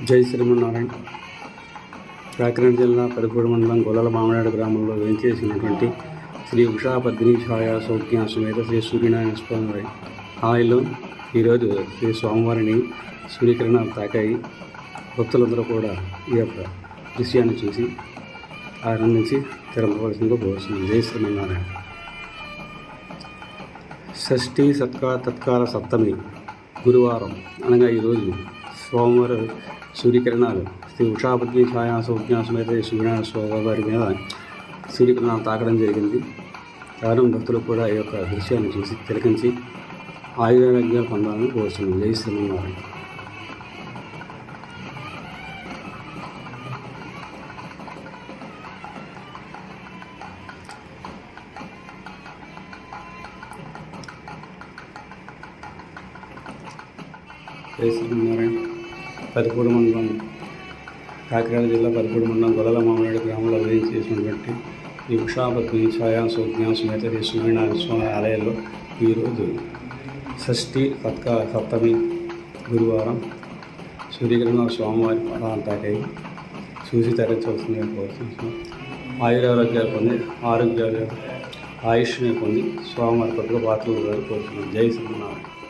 జై శ్రీమన్నారాయణ. కాకినాడ జిల్లా పరిపూడి మండలం గొల్లల మామిడాడు గ్రామంలో వెంచేసినటువంటి శ్రీ ఉషా పద్మిని ఛాయా సౌజ్ఞ సమేత శ్రీ సూర్యనారాయణ స్వామి హాయిలో ఈరోజు శ్రీ స్వామివారిని సూర్యకిరణాలు తాకాయి. భక్తులందరూ కూడా ఈ యొక్క దృశ్యాన్ని చూసి ఆనందించి తిరగవలసిందిగా కోరుతున్నాం జై శ్రీమన్నారాయణ. షష్ఠి సత్కార తత్కాల సప్తమి గురువారం అనగా ఈరోజు సోమవారం సూర్యకిరణాలు. శ్రీ ఉషాపత్ని ఛాయా సౌజ్ఞాసమేత సూర్యనారాయణ స్వామి వారి మీద సూర్యకిరణాలు తాకడం జరిగింది. కారణం భక్తులు కూడా ఈ యొక్క దృశ్యాన్ని చూసి తిలకించి ఆయుర్వేద్యాలు పొందాలని కోరుతున్నాం జై శ్రీమన్నారాయణ. జై శ్రీమన్నారాయణ. పదిపూడి మండలం కాకినాడ జిల్లా పదిపూడి మండలం గొల్లల మామిడి గ్రామంలో ఉదయం చేసినటువంటి ఈ ఉషాపత్ని ఛాయా సౌజ్ఞ సుమేత సూర్యనారాయణ స్వామి ఆలయంలో ఈరోజు షష్ఠి సత్కా సప్తమి గురువారం సూర్యకిరణ స్వామివారి పాదాంతాకై చూసి తరించవలసిందిగా కోరుతున్నాం ఆయురారోగ్యాలు పొంది ఆరోగ్యాలు ఆయుష్ని పొంది స్వామివారి పట్టుకు పాత్రలు కోరుతున్నాం జై శ్రీనారాయణ